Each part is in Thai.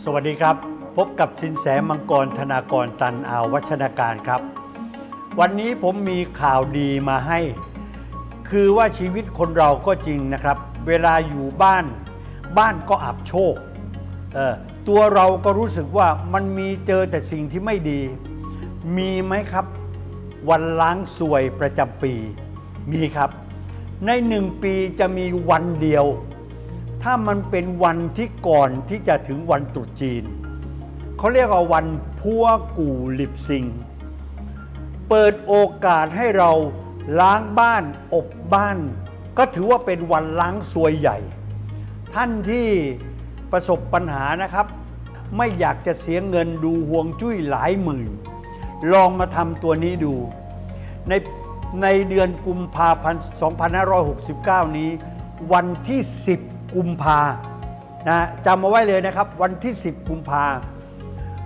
สวัสดีครับ พบกับสินแสมังกรธนากรตันอาวัชนาการครับ วันนี้ผมมีข่าวดีมาให้ คือว่าชีวิตคนเราก็จริงนะครับ เวลาอยู่บ้าน บ้านก็อับโชคเออตัวเราก็รู้สึกว่ามันมีเจอแต่สิ่งที่ไม่ดี มีไหมครับ วันล้างสวยประจำปี มีครับ ในหนึ่งปีจะมีวันเดียว ถ้ามันเป็นวันที่ก่อนที่จะถึงวันตรุษจีน เขาเรียกว่าวันพัวกู่ลิบซิง เปิดโอกาสให้เราล้างบ้านอบบ้าน ก็ถือว่าเป็นวันล้างซวยใหญ่ ท่านที่ประสบปัญหานะครับ ไม่อยากจะเสียเงินดูห่วงจุ้ยหลายหมื่น ลองมาทำตัวนี้ดู ในในเดือนกุมภาพันธ์ 2569 นี้ วันที่ 10 กุมภานะจำเอาไว้เลยนะครับ วันที่ 10 กุมภา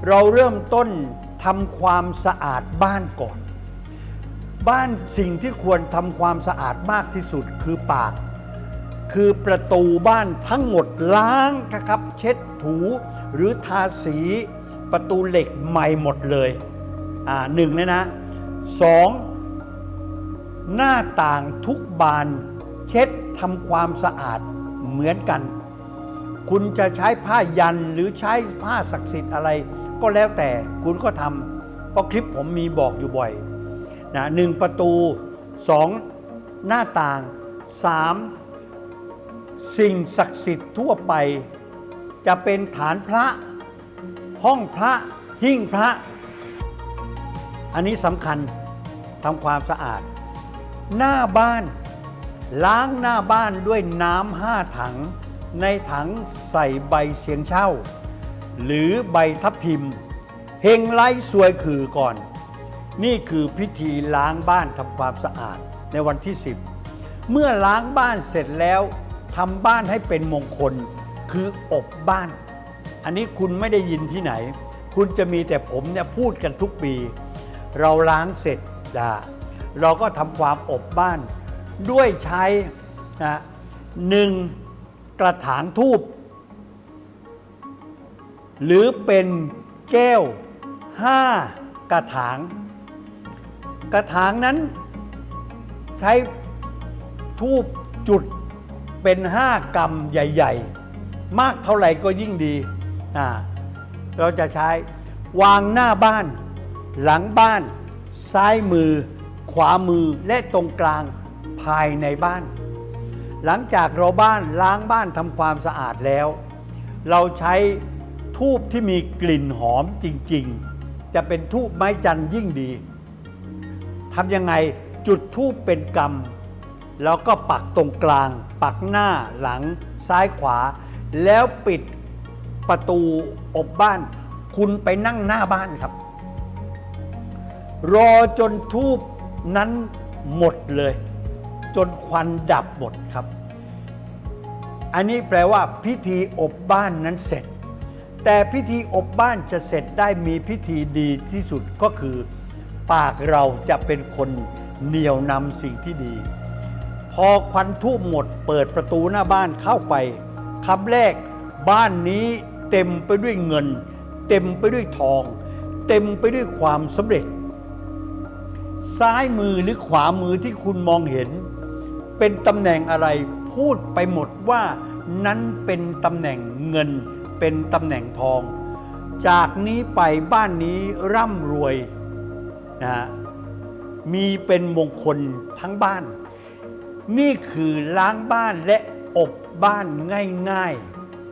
เราเริ่มต้นทำความสะอาดบ้านก่อน บ้านสิ่งที่ควรทำความสะอาดมากที่สุดคือปาก คือประตูบ้านทั้งหมดล้างนะครับ เช็ดถูหรือทาสีประตูเหล็กใหม่หมดเลยอ่าหนึ่งเลยนะสองหน้าต่างทุกบานเช็ดทำความสะอาด เหมือนกัน คุณจะใช้ผ้ายันหรือใช้ผ้าศักดิ์สิทธิ์อะไร ก็แล้วแต่คุณก็ทำเพราะคลิปผมมีบอกอยู่บ่อยนะหนึ่งประตูสองหน้าต่างสามสิ่งศักดิ์สิทธิ์ทั่วไป จะเป็นฐานพระห้องพระหิ้งพระ อันนี้สำคัญทำความสะอาด หน้าบ้าน ล้างหน้าบ้านด้วยน้ำห้าถัง ในถังใส่ใบเสียงเช่า หรือใบทับทิมเฮงไล่สวยคือก่อน นี่คือพิธีล้างบ้านทำความสะอาดในวันที่ 10 เมื่อล้างบ้านเสร็จแล้วทำบ้านให้เป็นมงคล คืออบบ้าน อันนี้คุณไม่ได้ยินที่ไหน คุณจะมีแต่ผมเนี่ยพูดกันทุกปี เราล้างเสร็จจ้าเราก็ทำความอบบ้าน ด้วยใช้นะหนึ่งกระถางทูบหรือเป็นแก้วห้ากระถาง กระถางนั้นใช้ทูบจุดเป็นห้ากำใหญ่ ๆ มากเท่าไหร่ก็ยิ่งดี เราจะใช้วางหน้าบ้าน หลังบ้าน ซ้ายมือ ขวามือและตรงกลาง ภายในบ้าน หลังจากเราบ้านล้างบ้านทำความสะอาดแล้ว เราใช้ทูบที่มีกลิ่นหอมจริง ๆ จะเป็นทูบไม้จันยิ่งดีทำยังไงจุดทูบเป็นกรรม แล้วก็ปักตรงกลาง ปักหน้าหลังซ้ายขวา แล้วปิดประตูอบบ้าน คุณไปนั่งหน้าบ้านครับ รอจนทูบนั้นหมดเลย จนควันดับหมดครับ อันนี้แปลว่าพิธีอบบ้านนั้นเสร็จ แต่พิธีอบบ้านจะเสร็จได้มีพิธีดีที่สุดก็คือ ปากเราจะเป็นคนเหนี่ยวนำสิ่งที่ดี พอควันทูบหมดเปิดประตูหน้าบ้านเข้าไปคำแรกบ้านนี้เต็มไปด้วยเงิน เต็มไปด้วยทอง เต็มไปด้วยความสำเร็จ ซ้ายมือหรือขวามือที่คุณมองเห็น เป็นตำแหน่งอะไรพูดไปหมดว่านั้นเป็นตำแหน่งเงิน เป็นตำแหน่งทอง จากนี้ไปบ้านนี้ร่ำรวยนะฮะมีเป็นมงคลทั้งบ้าน นี่คือล้างบ้านและอบบ้านง่าย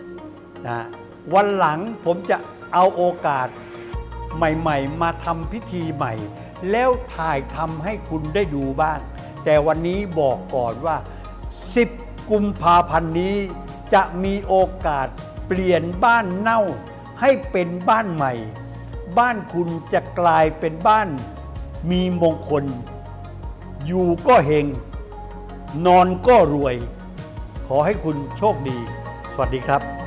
ๆนะวันหลังผมจะเอาโอกาสใหม่ๆ มาทำพิธีใหม่ แล้วถ่ายทำให้คุณได้ดูบ้าง แต่วันนี้บอกก่อนว่า 10 กุมภาพันธ์นี้จะมีโอกาสเปลี่ยนบ้านเน่าให้เป็นบ้านใหม่ บ้านคุณจะกลายเป็นบ้านมีมงคล อยู่ก็เฮงนอนก็รวย ขอให้คุณโชคดี สวัสดีครับ